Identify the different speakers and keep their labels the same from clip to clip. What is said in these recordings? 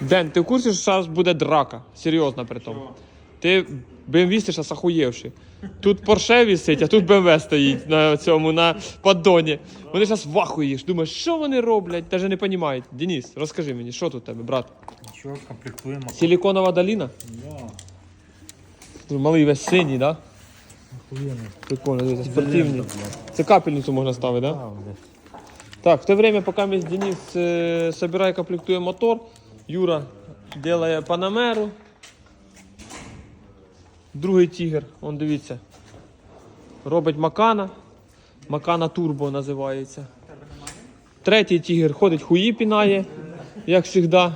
Speaker 1: Ден, ти в курсі, що зараз буде драка? Серйозно при тому. Ти BMW зараз охуєвши. Тут Porsche висить, а тут BMW стоїть на цьому, на поддоні. Вони зараз в ахуї. Думаєш, що вони роблять? Даже не розуміють. Денис, розкажи мені, що тут у тебе, брат?
Speaker 2: Нічого, комплектуємо.
Speaker 1: Силіконова долина?
Speaker 2: Да.
Speaker 1: Малий весь синій, да?
Speaker 2: Охуєнно.
Speaker 1: Прикольно, дивіться, спортивні. Це капельницю можна ставити, да? Так, в то время, пока мы с Денис э, собирай, комплектуем мотор, Юра делає Панамеру. Другий тігр, он дивіться. Робить Макана. Макана Турбо називається. Третій тігр ходить хуї пінає, як завжди.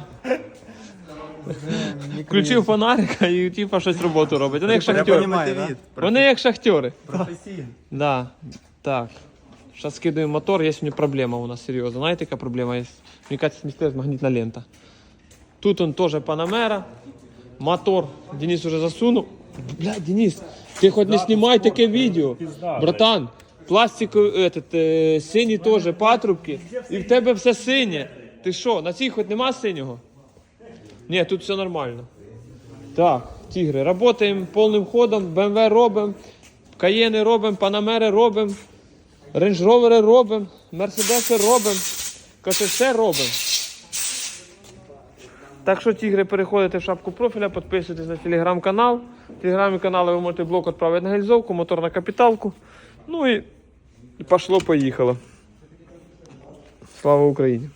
Speaker 1: Включив фонарика і типа щось роботу робить. Вони як шахтери. Вони як шахтери. Да, так. Сейчас скидываем мотор, есть у меня проблема у нас серьезно. Знаете, какая проблема есть? Мне кажется, сместилась магнитная лента. Тут он тоже Панамера. Мотор Денис уже засунул. Блядь, Денис, ты хоть не снимай такое видео.
Speaker 2: пизда,
Speaker 1: Братан, пластик этот, э, сині теж патрубки. І в тебе все синє. Ти що, на цій хоч нема синього? Ні, тут все нормально. Так, тігри, работаємо повним ходом, BMW робимо, Каєни робимо, Панамери робимо, Range Rover робимо, Мерседеси робимо. Каже, все робимо. Так що, тігри, переходите в шапку профіля, підписуйтесь на телеграм-канал. В телеграмі каналу ви можете блок відправити на гільзовку, мотор на капіталку. Ну і, і пошло-поїхало. Слава Україні!